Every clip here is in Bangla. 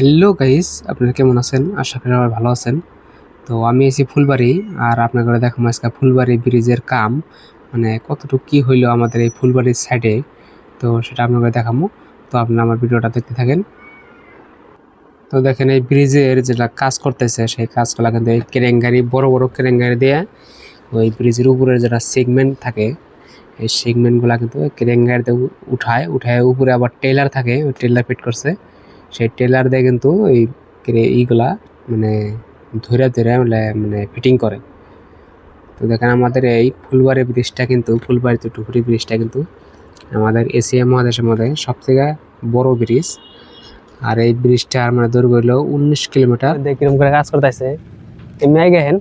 হ্যালো গাইস আপনারা কেমন আছেন? আশা করি সবাই ভালো আছেন। তো আমি এসি ফুলবাড়ি, আর আপনার ঘরে দেখাবো আজকে ফুলবাড়ি ব্রিজের কাম। মানে কতটুকু কি হইল আমাদের এই ফুলবাড়ির সাইডে তো সেটা আপনার ঘরে দেখাবো। তো আপনারা আমার ভিডিওটা দেখতে থাকেন। তো দেখেন, এই ব্রিজের যেটা কাজ করতেছে, সেই কাজগুলো কিন্তু এই কেরেঙ্গারি বড় বড় কেরেঙ্গারি দিয়ে ওই ব্রিজের উপরে যেটা সেগমেন্ট থাকে, এই সেগমেন্টগুলো কিন্তু কেরেঙ্গারিতে উঠায় উঠায় উপরে আবার টেলার থাকে, ওই টেলার ফিট করছে। সেই টেলার দিয়ে কিন্তু এই ইগুলা মানে ধরে ধরে মানে মানে ফিটিং করে। তো দেখেন আমাদের এই ফুলবাড়ি ব্রিজটা কিন্তু ফুলবাড়ি তো টুকুরি ব্রিজটা কিন্তু আমাদের এশিয়া মহাদেশের মধ্যে সবথেকে বড় ব্রিজ আর এই ব্রিজটার মানে দৈর্ঘ্য হলো উনিশ কিলোমিটার। কিরম করে কাজ করতেছে। এমনি আগে হেন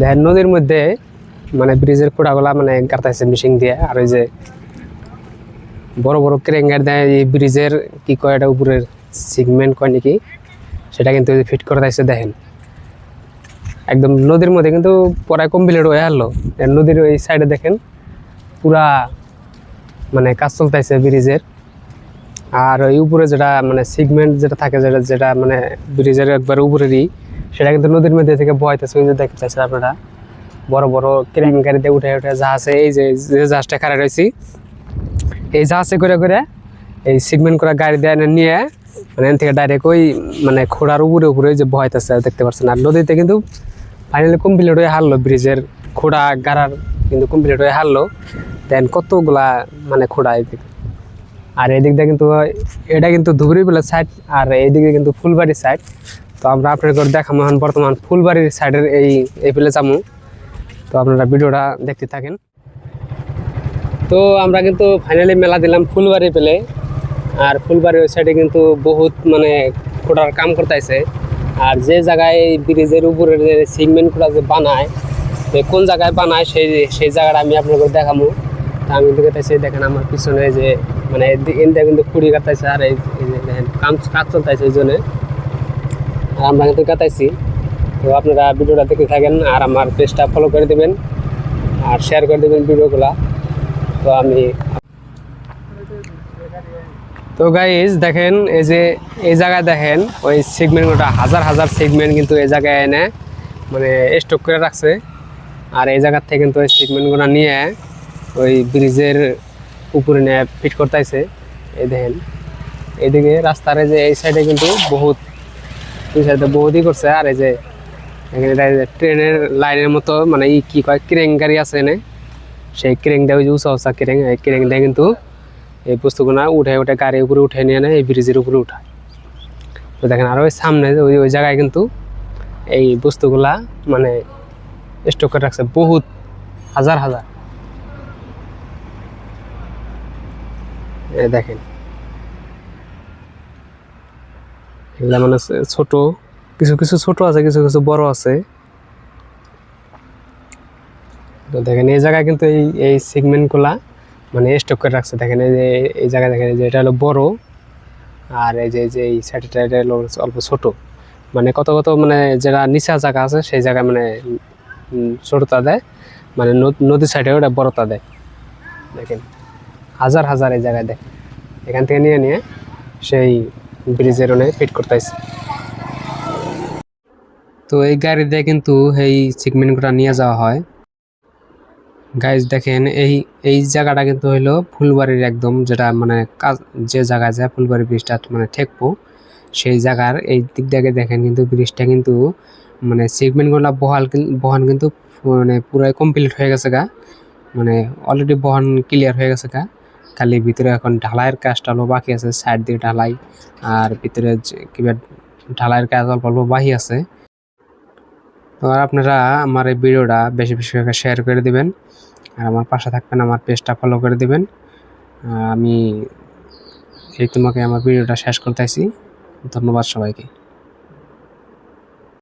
দেখেন নদীর মধ্যে মানে ব্রিজের খোড়াগুলা মানে কাটতেছে মেশিন দিয়ে। আর ওই যে বড় বড় ক্রেঙ্গার দেয় এই ব্রিজের, কি কয় এটা উপরের সিগমেন্ট কয় নাকি? সেটা কিন্তু ফিট করে দিয়েছে দেখেন। একদম নদীর মধ্যে কিন্তু পরে কমপ্লিট হয়ে আসলো নদীর ওই সাইডে দেখেন, পুরা মানে কাজ চলতেছে ব্রিজের। আর ওই উপরে যেটা মানে সিগমেন্ট যেটা থাকে, যেটা যেটা মানে ব্রিজের একবার উপরেরই, সেটা কিন্তু নদীর মধ্যে থেকে বয়তেছে ওই যে দেখতেছে আপনারা, বড় বড় ক্রেন গাড়িতে উঠে উঠে জাহাজে এই যে যে জাহাজটা খাড়া রয়েছি এই জাহাজে করে করে এই সিগমেন্ট করা গাড়ি দিয়ে এনে নিয়ে মানে এখান থেকে ডাইরেক্ট ওই মানে খোড়ার উপরে উপরে যে বহাইতেছে দেখতে পাচ্ছেন আর নদীতে কিন্তু ফাইনালি কমপ্লিট হয়ে হারলো ব্রিজের খোড়া, গাড়ার কিন্তু কমপ্লিট হয়ে হারলো। দেন কতগুলা মানে খোড়া এদিকে। আর এদিক দিয়ে কিন্তু এটা কিন্তু ধুবড়ি বেলা সাইড আর এইদিকে কিন্তু ফুলবাড়ির সাইড তো আমরা আপনাদের দেখাবো এখন বর্তমান ফুলবাড়ির সাইডের এই এই পেলে যাব। তো আপনারা ভিডিওটা দেখতে থাকেন। তো আমরা কিন্তু ফাইনালি মেলা দিলাম ফুলবাড়ি পেলে। আর ফুলবাড়ির ওই সাইডে কিন্তু বহুত মানে খোঁড়ার কাম করতেছে আর যে জায়গায় ব্রিজের উপরে যে সিগমেন্টগুলো যে বানায় কোন জায়গায় বানায় সেই সেই জায়গাটা আমি আপনাদের দেখাবো তা আমি দেখতেছি দেখেন আমার পিছনে যে মানে এদিকে কিন্তু খুঁড়ি কাটাইছে আর এই দেখেন, কাম কাজ চলতেছে এই জন্য। আর আমরা কিন্তু কাটাইছি। তো আপনারা ভিডিওটা দেখতে থাকেন আর আমার পেজটা ফলো করে দেবেন। আর শেয়ার করে দেবেন ভিডিওগুলা। তো আমি তো গাইজ দেখেন, এই যে এই জায়গায় দেখেন, ওই সেগমেন্টগুলো হাজার হাজার সেগমেন্ট কিন্তু এই জায়গায় এনে মানে স্টক করে রাখছে। আর এই জায়গার থেকে কিন্তু ওই সেগমেন্টগুলো নিয়ে ওই ব্রিজের উপরে নিয়ে ফিট করতেছে। এই দেখেন এইদিকে রাস্তার যে এই সাইডে কিন্তু বহুত দুই সাইডে বহুতই করছে। আর এই যে এখানে ট্রেনের লাইনের মতো মানে ই কি কয় ক্রেং গাড়ি আছে এনে। সেই ক্রেং দেয় ওই যে উঁচা উঁচা ক্রেং, এই ক্রেং দিয়ে কিন্তু এই বস্তুগুলো উঠে উঠে গাড়ির উপরে উঠে নিয়ে নেয়, এই ব্রিজের উপরে উঠায়। দেখেন আর ওই সামনে ওই ওই জায়গায় কিন্তু এই বস্তুগুলা মানে স্টক করে রাখছে বহুত, হাজার হাজার। দেখেন। এগুলা মানে ছোট, কিছু কিছু ছোট আছে, কিছু কিছু বড় আছে। তো দেখেন, এই জায়গায় কিন্তু এই এই সিগমেন্টগুলা মানে স্টক করে রাখছে। দেখেন, এই যে, এই জায়গায় দেখেন যে, এটা হলো বড় আর এই যে যে, এই এটা হলো অল্প ছোট। মানে কত কত মানে যেটা নিচা জায়গা আছে, সেই জায়গায় মানে ছোটতা দেয়। মানে নদ- সাইডে ওটা বড়তা দেয়। দেখেন, হাজার হাজার এই জায়গায় দেয়। এখান থেকে নিয়ে নিয়ে সেই ব্রিজের ওনে ফিট করতেছে। তো এই গাড়ি দিয়ে কিন্তু এই সেগমেন্টগুলো নিয়ে যাওয়া হয়। গাইজ দেখেন, এই এই জায়গাটা কিন্তু হইল ফুলবাড়ির একদম যেটা মানে কাজ, যে জায়গায় যায় ফুলবাড়ি ব্রিজটা মানে ঠেকবো, সেই জায়গার এই দিক থেকে দেখেন কিন্তু ব্রিজটা কিন্তু মানে সেগমেন্টগুলো বহাল বহন কিন্তু মানে পুরাই কমপ্লিট হয়ে গেছে গা। মানে অলরেডি বহন ক্লিয়ার হয়ে গেছে গা। খালি ভিতরে এখন ঢালাইয়ের কাজটা অল্প বাকি আছে সাইড দিয়ে ঢালাই, আর ভিতরে কিবা ঢালাইয়ের কাজ অল্প অল্প বাকি আছে। তো আপনারা আমার এই ভিডিওটা বেশি বেশি করে শেয়ার করে দিবেন। আর আমার পাশে থাকবেন, আমার পেজটা ফলো করে দিবেন। আমি এই তোমাকে আমার ভিডিওটা শেষ করতেছি। ধন্যবাদ সবাইকে।